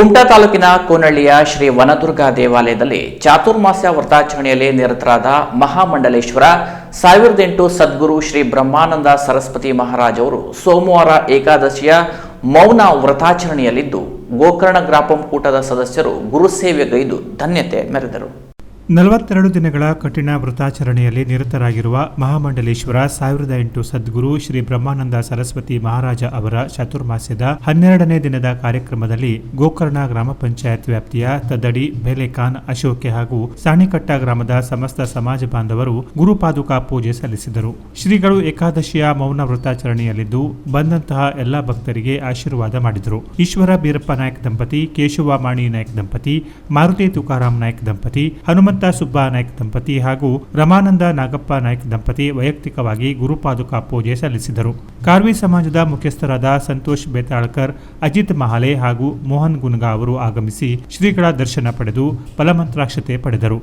ಕುಮಟಾ ತಾಲೂಕಿನ ಕೋನಳ್ಳಿಯ ಶ್ರೀ ವನದುರ್ಗಾ ದೇವಾಲಯದಲ್ಲಿ ಚಾತುರ್ಮಾಸ್ಯ ವ್ರತಾಚರಣೆಯಲ್ಲಿ ನಿರತರಾದ ಮಹಾಮಂಡಲೇಶ್ವರ, ಸಾವಿರದ ಎಂಟು ಸದ್ಗುರು ಶ್ರೀ ಬ್ರಹ್ಮಾನಂದ ಸರಸ್ವತಿ ಮಹಾರಾಜ್ ಅವರು ಸೋಮವಾರ ಏಕಾದಶಿಯ ಮೌನ ವ್ರತಾಚರಣೆಯಲ್ಲಿದ್ದು, ಗೋಕರ್ಣ ಗ್ರಾಪಂ ಕೂಟದ ಸದಸ್ಯರು ಗುರುಸೇವೆಗೈದು ಧನ್ಯತೆ ಮೆರೆದರು. ನಲವತ್ತೆರಡು ದಿನಗಳ ಕಠಿಣ ವ್ರತಾಚರಣೆಯಲ್ಲಿ ನಿರತರಾಗಿರುವ ಮಹಾಮಂಡಲೇಶ್ವರ ಸಾವಿರದ ಎಂಟು ಸದ್ಗುರು ಶ್ರೀ ಬ್ರಹ್ಮಾನಂದ ಸರಸ್ವತಿ ಮಹಾರಾಜ ಅವರ ಚಾತುರ್ಮಾಸ್ಯದ ಹನ್ನೆರಡನೇ ದಿನದ ಕಾರ್ಯಕ್ರಮದಲ್ಲಿ ಗೋಕರ್ಣ ಗ್ರಾಮ ಪಂಚಾಯತ್ ವ್ಯಾಪ್ತಿಯ ತದಡಿ ಬೇಲೆಖಾನ್ ಅಶೋಕೆ ಹಾಗೂ ಸಾಣಿಕಟ್ಟ ಗ್ರಾಮದ ಸಮಸ್ತ ಸಮಾಜ ಬಾಂಧವರು ಗುರುಪಾದುಕಾ ಪೂಜೆ ಸಲ್ಲಿಸಿದರು. ಶ್ರೀಗಳು ಏಕಾದಶಿಯ ಮೌನ ವ್ರತಾಚರಣೆಯಲ್ಲಿದ್ದು ಬಂದಂತಹ ಎಲ್ಲ ಭಕ್ತರಿಗೆ ಆಶೀರ್ವಾದ ಮಾಡಿದರು. ಈಶ್ವರ ಬೀರಪ್ಪ ನಾಯಕ್ ದಂಪತಿ, ಕೇಶವ ಮಾಣಿ ನಾಯಕ್ ದಂಪತಿ, ಮಾರುತಿ ತುಕಾರಾಮ್ ನಾಯಕ್ ದಂಪತಿ ಹನುಮಂತ ಸುಬ್ಬ ನಾಯ್ಕ ದಂಪತಿ ಹಾಗೂ ರಮಾನಂದ ನಾಗಪ್ಪ ನಾಯ್ಕ ದಂಪತಿ ವೈಯಕ್ತಿಕವಾಗಿ ಗುರುಪಾದುಕಾ ಪೂಜೆ ಸಲ್ಲಿಸಿದರು. ಕಾರ್ವಿ ಸಮಾಜದ ಮುಖ್ಯಸ್ಥರಾದ ಸಂತೋಷ್ ಬೇತಾಳ್ಕರ್, ಅಜಿತ್ ಮಹಾಲೆ ಹಾಗೂ ಮೋಹನ್ ಗುನ್ಗಾ ಅವರು ಆಗಮಿಸಿ ಶ್ರೀಗಳ ದರ್ಶನ ಪಡೆದು ಫಲಮಂತ್ರಾಕ್ಷತೆ ಪಡೆದರು.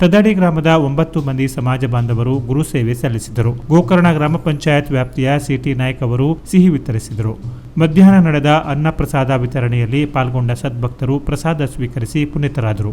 ತದಡಿ ಗ್ರಾಮದ ಒಂಬತ್ತು ಮಂದಿ ಸಮಾಜ ಬಾಂಧವರು ಗುರು ಸೇವೆ ಸಲ್ಲಿಸಿದರು. ಗೋಕರ್ಣ ಗ್ರಾಮ ಪಂಚಾಯತ್ ವ್ಯಾಪ್ತಿಯ ಸಿಟಿ ನಾಯ್ಕ್ ಅವರು ಸಿಹಿ ವಿತರಿಸಿದರು. ಮಧ್ಯಾಹ್ನ ನಡೆದ ಅನ್ನಪ್ರಸಾದ ವಿತರಣೆಯಲ್ಲಿ ಪಾಲ್ಗೊಂಡ ಸದ್ಭಕ್ತರು ಪ್ರಸಾದ ಸ್ವೀಕರಿಸಿ ಪುನೀತರಾದರು.